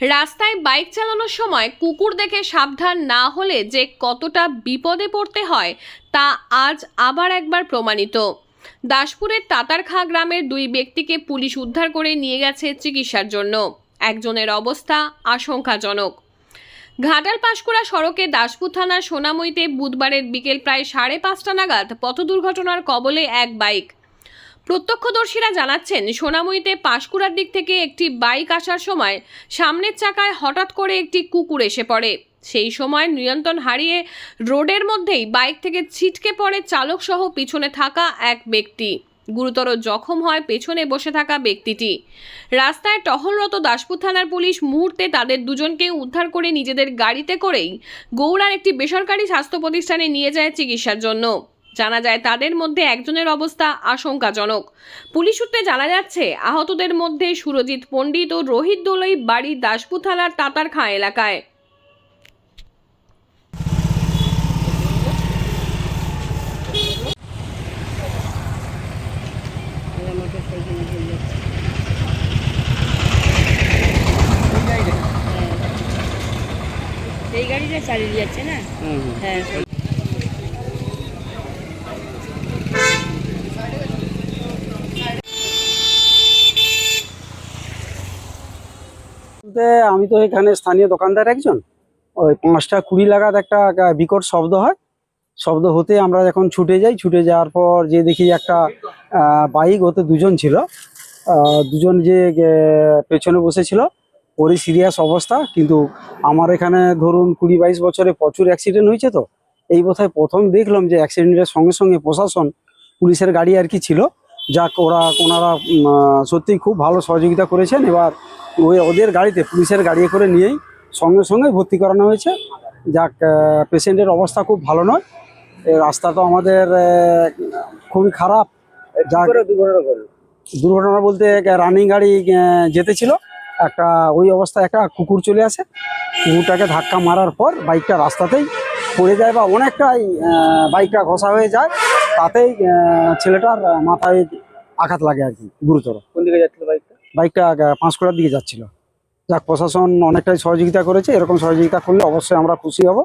রাস্তায় বাইক চালানোর সময় কুকুর দেখে সাবধান না হলে যে কতটা বিপদে পড়তে হয় তা আজ আবার একবার প্রমাণিত। দাসপুরের তাতারখা গ্রামের দুই ব্যক্তিকে পুলিশ উদ্ধার করে নিয়ে গেছে চিকিৎসার জন্য। একজনের অবস্থা আশঙ্কাজনক। ঘাটাল পাঁশকুড়া সড়কে দাসপুর থানার সোনামইতে বুধবারের বিকেল প্রায় সাড়ে পাঁচটা নাগাদ পথ দুর্ঘটনার কবলে এক বাইক প্রত্যক্ষদর্শীরা জানাচ্ছেন, সোনামুড়িতে পাঁশকুড়ার দিক থেকে একটি বাইক আসার সময় সামনের চাকায় হঠাৎ করে একটি কুকুর এসে পড়ে। সেই সময় নিয়ন্ত্রণ হারিয়ে রোডের মধ্যেই বাইক থেকে ছিটকে পড়ে চালক সহ পিছনে থাকা এক ব্যক্তি। গুরুতর জখম হয় পেছনে বসে থাকা ব্যক্তিটি। রাস্তায় টহলরত দাসপুর থানার পুলিশ মুহূর্তে তাদের দুজনকে উদ্ধার করে নিজেদের গাড়িতে করেই গৌড়ার একটি বেসরকারি স্বাস্থ্য প্রতিষ্ঠানে নিয়ে যায় চিকিৎসার জন্য। জানা যায় তাদের মধ্যে একজনের অবস্থা আশঙ্কাজনক। পুলিশ সূত্রে জানা যাচ্ছে আহতদের মধ্যে সুরজিৎ পণ্ডিত ও রোহিত দোলই বাড়ি দাসপুর থানার তাতারখাঁ এলাকায়। সেই গাড়িটা চালিয়ে যাচ্ছে না? হ্যাঁ। বলতে আমি তো এখানে স্থানীয় দোকানদার একজন। ওই পাঁচটা কুড়ি লাগাত একটা বিকট শব্দ হয়। শব্দ হতে আমরা যখন ছুটে যাই, ছুটে যাওয়ার পর যে দেখি একটা বাইক, ওতে দুজন ছিল। দুজন যে পেছনে বসেছিল, ওরই সিরিয়াস অবস্থা। কিন্তু আমার এখানে ধরুন কুড়ি বাইশ বছরে প্রচুর অ্যাক্সিডেন্ট হয়েছে তো। এই বোধহয় প্রথম দেখলাম যে অ্যাক্সিডেন্টের সঙ্গে সঙ্গে প্রশাসন, পুলিশের গাড়ি আর কি ছিল। যা ওরা, ওনারা সত্যিই খুব ভালো সহযোগিতা করেছেন। এবার ওই ওদের গাড়িতে পুলিশের গাড়ি করে নিয়েই সঙ্গে সঙ্গে ভর্তি করানো হয়েছে। যাক পেশেন্টের অবস্থা খুব ভালো নয়। রাস্তা তো আমাদের খুবই খারাপ। দুর্ঘটনা বলতে রানিং গাড়ি যেতেছিল একটা ওই অবস্থায় একটা কুকুর চলে আসে। কুকুরটাকে ধাক্কা মারার পর বাইকটা রাস্তাতেই পড়ে যায় বা অনেকটাই বাইকটা ঘষা হয়ে যায়। তাতেই ছেলেটার মাথায় আঘাত লাগে আর কি গুরুতর। কোন দিকে যাচ্ছিল বাইকটা? বাইকটা পাঁশকুড়ার দিকে যাচ্ছিল। যাক, প্রশাসন অনেকটাই সহযোগিতা করেছে। এরকম সহযোগিতা করলে অবশ্যই আমরা খুশি হব।